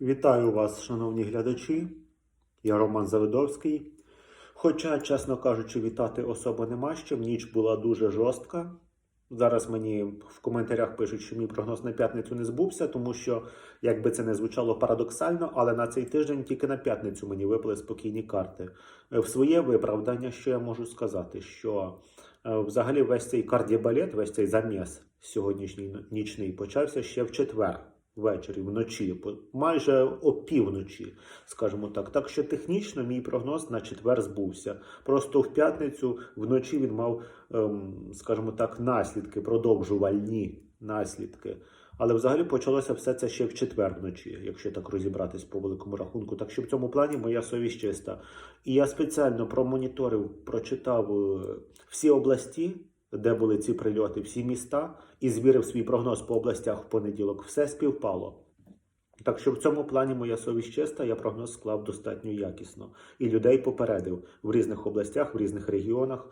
Вітаю вас, шановні глядачі. Я Роман Завидовський. Хоча, чесно кажучи, вітати особо нема чим. Ніч була дуже жорстка. Зараз мені в коментарях пишуть, що мій прогноз на п'ятницю не збувся, тому що, як би це не звучало парадоксально, але на цей тиждень тільки на п'ятницю мені випали спокійні карти. В своє виправдання, що я можу сказати, що е, взагалі весь цей кардіобалет, весь цей заміс сьогоднішній нічний почався ще в четвер. Ввечері, вночі, майже опівночі, скажімо так. Так що технічно мій прогноз на четвер збувся. Просто в п'ятницю вночі він мав, ем, скажімо так, наслідки, продовжувальні наслідки. Але взагалі почалося все це ще в четвер вночі, якщо так розібратись по великому рахунку. Так що в цьому плані моя совість чиста. І я спеціально промоніторив, прочитав е, всі області, де були ці прильоти, всі міста, і звірив свій прогноз по областях в понеділок. Все співпало. Так що в цьому плані моя совість чиста, я прогноз склав достатньо якісно. І людей попередив в різних областях, в різних регіонах.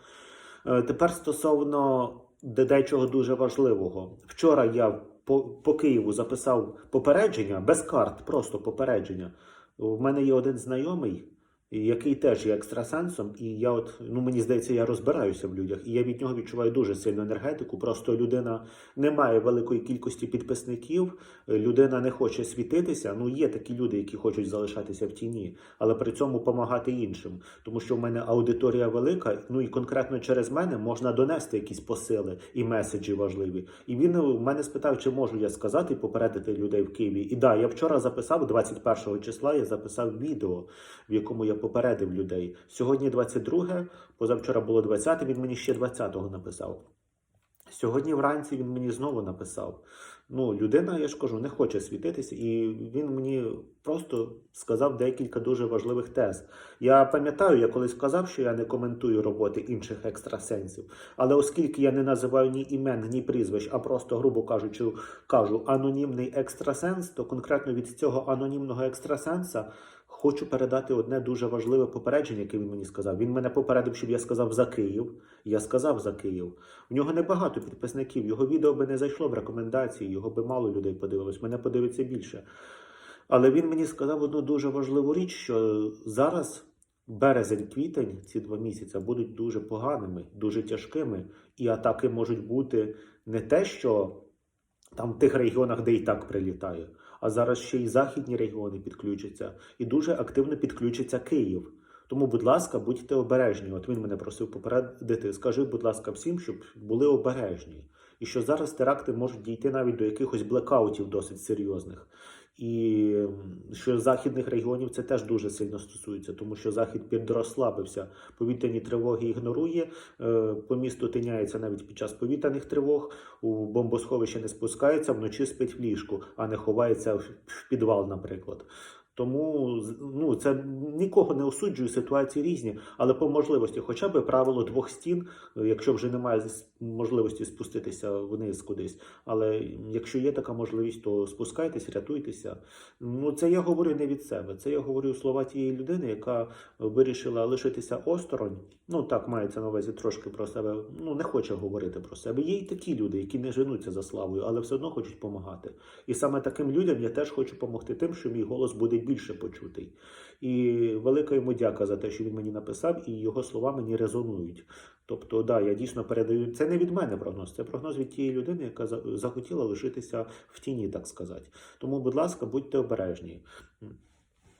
Е, Тепер стосовно де- дечого дуже важливого. Вчора я по, по Києву записав попередження без карт, просто попередження. У мене є один знайомий, який теж є екстрасенсом, і я от, ну мені здається, я розбираюся в людях, і я від нього відчуваю дуже сильну енергетику. Просто людина не має великої кількості підписників, людина не хоче світитися. Ну, є такі люди, які хочуть залишатися в тіні, але при цьому допомагати іншим. Тому що в мене аудиторія велика, ну і конкретно через мене можна донести якісь посили і меседжі важливі. І він у мене спитав, чи можу я сказати попередити людей в Києві. І да, я вчора записав 21 числа. Я записав відео, в якому я попередив людей. Сьогодні 22, позавчора було 20, він мені ще 20-го написав. Сьогодні вранці він мені знову написав. Ну, людина, я ж кажу, не хоче світитися, і він мені просто сказав декілька дуже важливих тез. Я пам'ятаю, я колись сказав, що я не коментую роботи інших екстрасенсів, але оскільки я не називаю ні імен, ні прізвищ, а просто, грубо кажучи, кажу анонімний екстрасенс, то конкретно від цього анонімного екстрасенса хочу передати одне дуже важливе попередження, яке він мені сказав. Він мене попередив, щоб я сказав за Київ. Я сказав за Київ. У нього небагато підписників. Його відео би не зайшло в рекомендації, його би мало людей подивилось. Мене подивиться більше. Але він мені сказав одну дуже важливу річ, що зараз березень-квітень, ці два місяці, будуть дуже поганими, дуже тяжкими, і атаки можуть бути не те, що там в тих регіонах, де і так прилітає, а зараз ще й західні регіони підключаться, і дуже активно підключиться Київ. Тому, будь ласка, будьте обережні. От він мене просив попередити. Скажи, будь ласка, всім, щоб були обережні. І що зараз теракти можуть дійти навіть до якихось блекаутів досить серйозних. І що західних регіонів це теж дуже сильно стосується, тому що захід підрослабився. Повітряні тривоги ігнорує. е, По місту тиняється навіть під час повітряних тривог. У бомбосховище не спускається, вночі спить в ліжку, а не ховається в підвал, наприклад. Тому ну, це нікого не осуджую, ситуації різні, але по можливості, хоча б правило двох стін, якщо вже немає можливості спуститися вниз кудись. Але якщо є така можливість, то спускайтесь, рятуйтеся. Ну це я говорю не від себе. Це я говорю слова тієї людини, яка вирішила лишитися осторонь. Ну так мається на увазі трошки про себе. Ну не хоче говорити про себе. Є й такі люди, які не женуться за славою, але все одно хочуть допомагати. І саме таким людям я теж хочу допомогти тим, що мій голос буде більше почутий. І велика йому дяка за те, що він мені написав, і його слова мені резонують. Тобто, да, я дійсно передаю. Це не від мене прогноз, це прогноз від тієї людини, яка захотіла лишитися в тіні, так сказати. Тому, будь ласка, будьте обережні.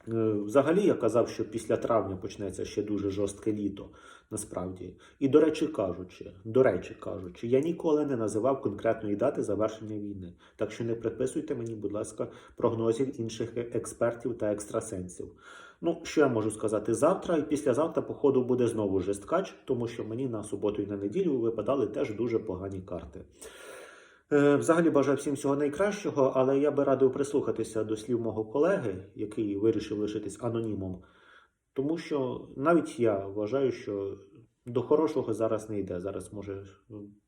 Е, Взагалі я казав, що після травня почнеться ще дуже жорстке літо, насправді. І до речі кажучи, до речі кажучи, я ніколи не називав конкретної дати завершення війни. Так що не приписуйте мені, будь ласка, прогнозів інших експертів та екстрасенсів. Ну, що я можу сказати? Завтра і післязавтра, походу, буде знову жесткач, тому що мені на суботу і на неділю випадали теж дуже погані карти. Е, Взагалі бажаю всім всього найкращого, але я би радив прислухатися до слів мого колеги, який вирішив лишитись анонімом, тому що навіть я вважаю, що до хорошого зараз не йде. Зараз може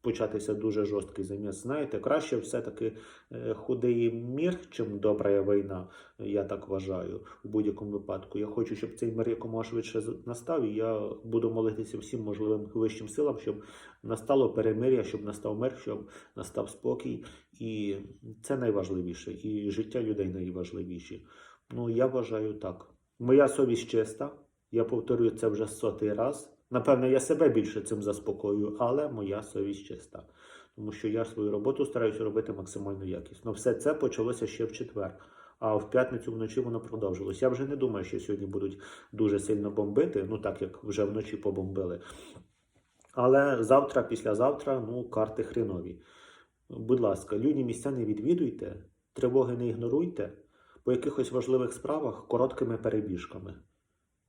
початися дуже жорсткий заміс. Знаєте, краще все-таки е, худий мір, чим добра війна. Я так вважаю у будь-якому випадку. Я хочу, щоб цей мир якомога швидше настав, і я буду молитися всім можливим вищим силам, щоб настало перемир'я, щоб настав мир, щоб настав спокій. І це найважливіше, і життя людей найважливіші. Ну, я вважаю так. Моя совість чиста. Я повторюю це вже сотий раз. Напевно, я себе більше цим заспокоюю, але моя совість чиста. Тому що я свою роботу стараюся робити максимально якісно. Все це почалося ще в четвер, а в п'ятницю вночі воно продовжилось. Я вже не думаю, що сьогодні будуть дуже сильно бомбити, ну так як вже вночі побомбили. Але завтра, післязавтра, ну, карти хренові. Будь ласка, людні місця не відвідуйте, тривоги не ігноруйте по якихось важливих справах короткими перебіжками.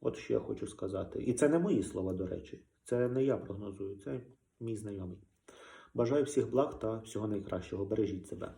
От що я хочу сказати. І це не мої слова, до речі. Це не я прогнозую, це мій знайомий. Бажаю всіх благ та всього найкращого. Бережіть себе.